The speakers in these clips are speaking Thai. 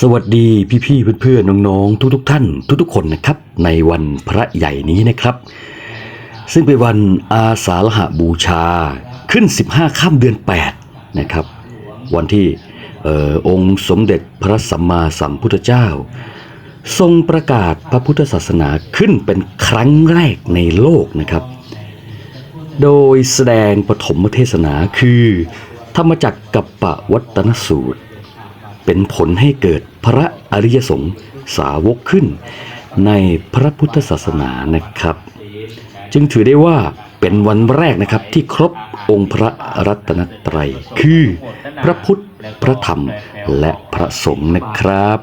สวัสดีพี่ๆเพื่อนๆน้องๆทุกๆ ท่าน ทุกๆ คนนะครับ ในวันพระใหญ่นี้นะครับ ซึ่งเป็นวันอาสาฬหบูชาขึ้น 15ค่ำเดือน 8 นะครับ วันที่ออองค์สมเด็จพระสัมมาสัมพุทธเจ้า ทรงประกาศพระพุทธศาสนาขึ้นเป็นครั้งแรกในโลกนะครับ โดยแสดงปฐมเทศนาคือ ธรรมจักรกับปวัตนสูตร เป็นผลให้เกิดพระอริยสงฆ์สาวกขึ้น ในพระพุทธศาสนานะครับ จึงถือได้ว่าเป็นวันแรกนะครับที่ครบองค์พระรัตนตรัย คือพระพุทธพระธรรมและพระสงฆ์นะครับ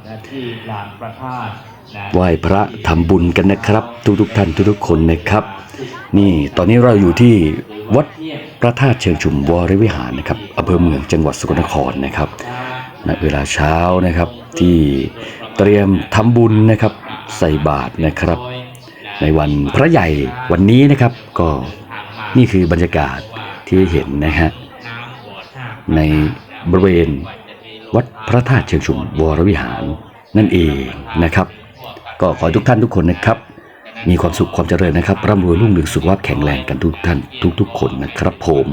ไหว้พระทำบุญกันนะครับ ทุกๆท่านทุกๆคนนะครับ นี่ตอนนี้เราอยู่ที่วัดพระธาตุเชิงชุมวรวิหารนะครับอำเภอเมืองจังหวัดสกลนครนะครับ ณเวลาเช้านะครับที่เตรียมทำบุญนะครับใส่บาตรนะครับ ในวันพระใหญ่วันนี้นะครับก็นี่คือบรรยากาศที่เห็นนะฮะในบริเวณวัดพระธาตุเชิงชุมวรวิหารนั่นเองนะครับ ก็ขอทุกท่านทุกคนนะครับ มีความสุขความเจริญนะครับร่ำรวยรุ่งเรืองสุขภาพแข็งแรงกันทุกท่านทุก ๆ คนนะครับผม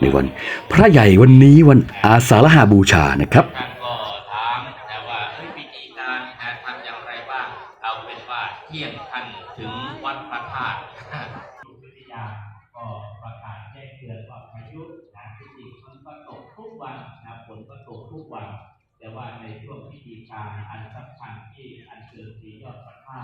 ในวันพระใหญ่วันนี้วันอาสาฬหาบูชานะครับท่านก็ถามนะว่าเอ้ยวิธีการนะทำอย่างไรบ้างเอาเป็นว่าเที่ยงท่านถึงวัดพระธาตุวิทยาก็ประกาศแจ้งเตือนว่าพายุนะที่จริงมันก็ตกทุกวันนะฝนก็ตกทุกวัน แต่ว่าในช่วงพิธีการอันสำคัญที่อันเชิญสียอดพระธาตุ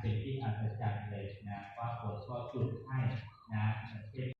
เจ็งที่อัศจรรย์เลยนะว่าคนก็จุดให้